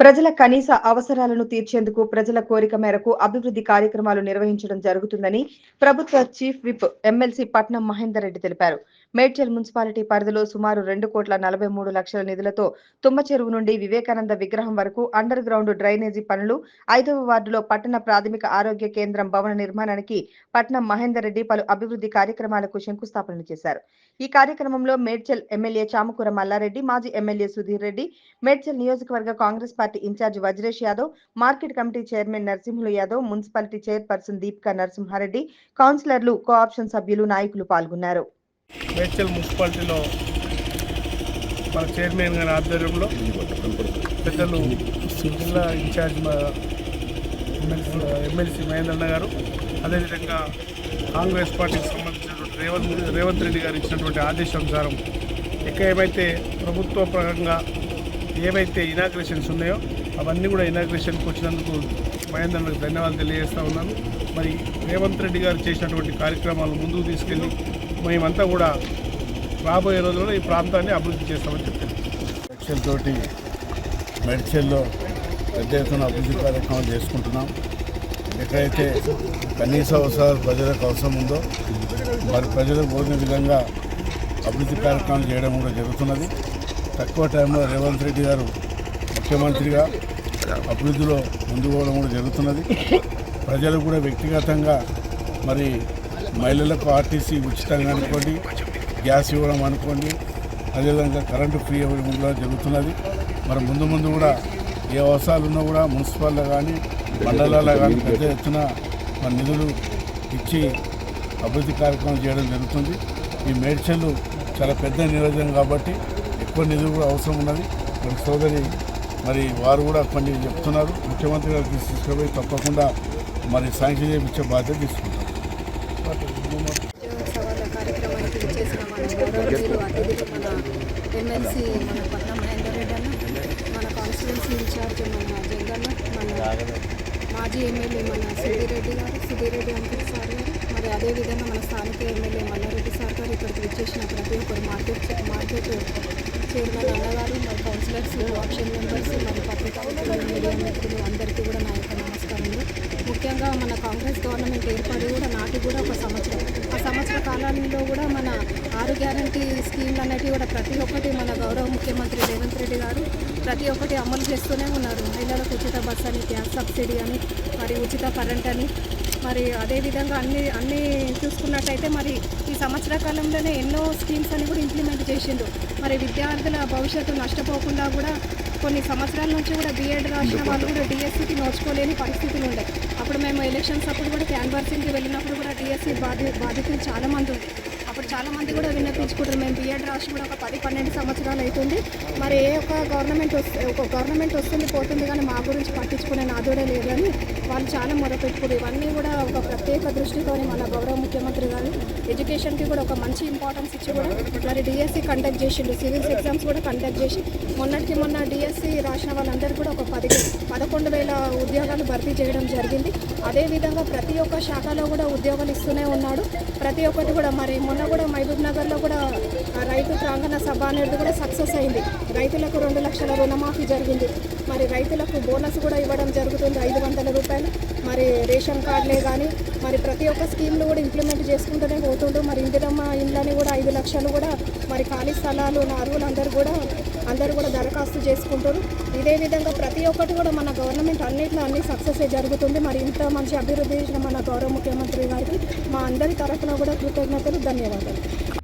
ప్రజల కనీస అవసరాలను తీర్చేందుకు ప్రజల కోరిక మేరకు అభివృద్ధి కార్యక్రమాలు నిర్వహించడం జరుగుతుందని ప్రభుత్వ చీఫ్ విప్ ఎమ్మెల్సీ పట్నం మహేందర్ రెడ్డి తెలిపారు. మేడ్చల్ మున్సిపాలిటీ పరిధిలో సుమారు రెండు కోట్ల నలభై మూడు లక్షల నిధులతో తుమ్మ చెరువు నుండి వివేకానంద విగ్రహం వరకు అండర్ గ్రౌండ్ డ్రైనేజీ పనులు ఐదవ వార్డులో పట్టణ ప్రాథమిక ఆరోగ్య కేంద్రం భవన నిర్మాణానికి పట్నం మహేందర్ రెడ్డి పలు అభివృద్ధి కార్యక్రమాలకు శంకుస్థాపన చేశారు. ఈ కార్యక్రమంలో మేడ్చల్ ఎమ్మెల్యే చామకూర మల్లారెడ్డి మాజీ ఎమ్మెల్యే సుధీర్ రెడ్డి మేడ్చల్ నియోజకవర్గ Congress party incharge Vajresh Yadav market committee chairman Narasimhulu Yadav municipality chairperson Deepika Narasimhareddy కౌన్సిలర్లు కోఆప్షన్ సభ్యులు నాయకులు పాల్గొన్నారు. మేడ్చల్ మున్సిపాలిటీలో మన చైర్మన్ గారి ఆధ్వర్యంలో పెద్దలు జిల్లా ఇన్ఛార్జ్ మా ఎమ్మెల్సీ ఎమ్మెల్సీ మహేంద్రన్న గారు అదేవిధంగా కాంగ్రెస్ పార్టీకి సంబంధించినటువంటి రేవంత్ రేవంత్ రెడ్డి గారు ఇచ్చినటువంటి ఆదేశానుసారం ఇక ఏమైతే ప్రభుత్వ పరంగా ఏవైతే ఇనాగ్రేషన్స్ ఉన్నాయో అవన్నీ కూడా ఇనాగ్రేషన్కి వచ్చినందుకు మహేంద్రకి ధన్యవాదాలు తెలియజేస్తా ఉన్నాను. మరి రేవంత్ రెడ్డి గారు చేసినటువంటి కార్యక్రమాలు ముందుకు తీసుకెళ్ళి మేమంతా కూడా రాబోయే రోజుల్లో ఈ ప్రాంతాన్ని అభివృద్ధి చేస్తామని చెప్పారు మెడ్చల్ తోటి పెద్ద ఎత్తున అభివృద్ధి కార్యక్రమాలు చేసుకుంటున్నాం. ఎక్కడైతే కనీస అవసరాలు ప్రజలకు అవసరం ఉందో మరి ప్రజలకు కోరిన విధంగా అభివృద్ధి కార్యక్రమాలు చేయడం కూడా జరుగుతున్నది. తక్కువ టైంలో రేవంత్ రెడ్డి గారు ముఖ్యమంత్రిగా అభివృద్ధిలో ముందుకోవడం కూడా జరుగుతున్నది. ప్రజలు కూడా వ్యక్తిగతంగా మరి మహిళలకు ఆర్టీసీ ఉచితంగా అనుకోండి గ్యాస్ ఇవ్వడం అనుకోండి అదేవిధంగా కరెంటు ఫ్రీ ఇవ్వడం కూడా జరుగుతున్నది. మరి ముందు ముందు కూడా ఏ అవసరాలు ఉన్నా కూడా మున్సిపాల్లో కానీ మండలాల్లో కానీ పెద్ద ఎత్తున మన నిధులు ఇచ్చి అభివృద్ధి కార్యక్రమం చేయడం జరుగుతుంది. ఈ మేడ్చల్లు చాలా పెద్ద నియోజకం కాబట్టి ఎక్కువ నిధులు కూడా అవసరం ఉన్నది. మరి సోదరి మరి వారు కూడా కొన్ని చెప్తున్నారు. ముఖ్యమంత్రి గారికి తీసుకుపోయి తప్పకుండా మరి శాంక్షన్ చేయించే బాధ్యత తీసుకుంటారు. సవాళ్ళ కార్యక్రమానికి చేసిన మన గౌరవనీయులు అతిథులు మన ఎమ్మెల్సీ మన పట్నం మహేందర్ రెడ్డి అన్న మన కాన్స్టిట్యున్సీ ఇన్ఛార్జ్ మన జగన్న మన మాజీ ఎమ్మెల్యే మన సుధీరెడ్డి గారు సుధీరెడ్డి అంకుల్ సార్ గారు మరి అదేవిధంగా మన స్థానిక ఎమ్మెల్యే మల్లారెడ్డి సార్ గారు ఇక్కడికి వచ్చేసిన ప్రతి ఒక్కరు మార్కెట్ మార్కెట్ చైర్మన్ అన్నగారు మరి కౌన్సిలర్స్ ఆప్షన్ మెంబర్స్ మరి పత్రికా మీడియా మిత్రులు అందరికీ కూడా నా యొక్క ముఖ్యంగా మన కాంగ్రెస్ గవర్నమెంట్ ఏర్పడి కూడా నాటి కూడా ఒక సంవత్సరం. ఆ సంవత్సర కాలంలో కూడా మన ఆరు గ్యారంటీ స్కీమ్లు అనేటివి కూడా ప్రతి ఒక్కటి మన గౌరవ ముఖ్యమంత్రి రేవంత్ రెడ్డి గారు ప్రతి ఒక్కటి అమలు చేస్తూనే ఉన్నారు. మహిళలకు ఉచిత బస్ అని గ్యాస్ సబ్సిడీ అని మరి ఉచిత కరెంట్ అని. మరి అదేవిధంగా అన్ని అన్నీ చూసుకున్నట్టయితే మరి ఈ సంవత్సర కాలంలోనే ఎన్నో స్కీమ్స్ అని కూడా ఇంప్లిమెంట్ చేసిండు మరి విద్యార్థుల భవిష్యత్తు నష్టపోకుండా కూడా కొన్ని సంవత్సరాల నుంచి కూడా బీఎడ్ రాసిన వాళ్ళు కూడా డిఎస్సికి నోచుకోలేని పరిస్థితులు ఉండే. అప్పుడు మేము ఎలక్షన్స్ అప్పుడు కూడా క్యాన్వర్సింగ్కి వెళ్ళినప్పుడు కూడా డిఎస్సి బాధి బాధితులు చాలామంది ఉంది అప్పుడు చాలామంది కూడా విన్నపించుకుంటారు. మేము బిఎడ్ రాసి కూడా ఒక పది పన్నెండు సంవత్సరాలు అవుతుంది మరి ఏ ఒక్క గవర్నమెంట్ వస్తే ఒక గవర్నమెంట్ వస్తుంది పోతుంది కానీ మా గురించి పట్టించుకునే నాదుడే లేదు వాళ్ళు చాలా మొరపెట్టుకున్నారు ఇవన్నీ కూడా ఒక ప్రత్యేక దృష్టితోని మన గౌరవ ముఖ్యమంత్రి గారు ఎడ్యుకేషన్కి కూడా ఒక మంచి ఇంపార్టెన్స్ ఇచ్చి కూడా మరి డిఎస్సి కండక్ట్ చేసిండు. సివిల్స్ ఎగ్జామ్స్ కూడా కండక్ట్ చేసి మొన్నటికి మొన్న డిఎస్సి రాసిన వాళ్ళందరూ కూడా ఒక పది పదకొండు వేల ఉద్యోగాలు భర్తీ చేయడం జరిగింది. అదేవిధంగా ప్రతి ఒక్క శాఖలో కూడా ఉద్యోగాలు ఇస్తూనే ఉన్నాడు. ప్రతి ఒక్కటి కూడా మరి మొన్న కూడా మహబూబ్ నగర్లో కూడా రైతు ప్రాంగణ సభ అనేది కూడా సక్సెస్ అయింది. రైతులకు రెండు లక్షల రుణమాఫీ జరిగింది. మరి రైతులకు బోనస్ కూడా ఇవ్వడం జరుగుతుంది. ఐదు వందల రూపాయలు. మరి రేషన్ కార్డులే కానీ మరి ప్రతి ఒక్క స్కీమ్లు కూడా ఇంప్లిమెంట్ చేసుకుంటూనే పోతుండ్రు. మరి ఇందిరమ్మ ఇండ్లని కూడా ఐదు లక్షలు కూడా మరి ఖాళీ స్థలాలు ఉన్న అరువులందరూ కూడా అందరూ కూడా దరఖాస్తు చేసుకుంటారు. ఇదే విధంగా ప్రతి ఒక్కటి కూడా మన గవర్నమెంట్ అన్నింటిలో అన్ని సక్సెస్ జరుగుతుంది. మరి ఇంత మంచి అభివృద్ధి చేసిన మన గౌరవ ముఖ్యమంత్రి గారికి మా అందరి తరఫున కూడా కృతజ్ఞతలు ధన్యవాదాలు. Okay, okay.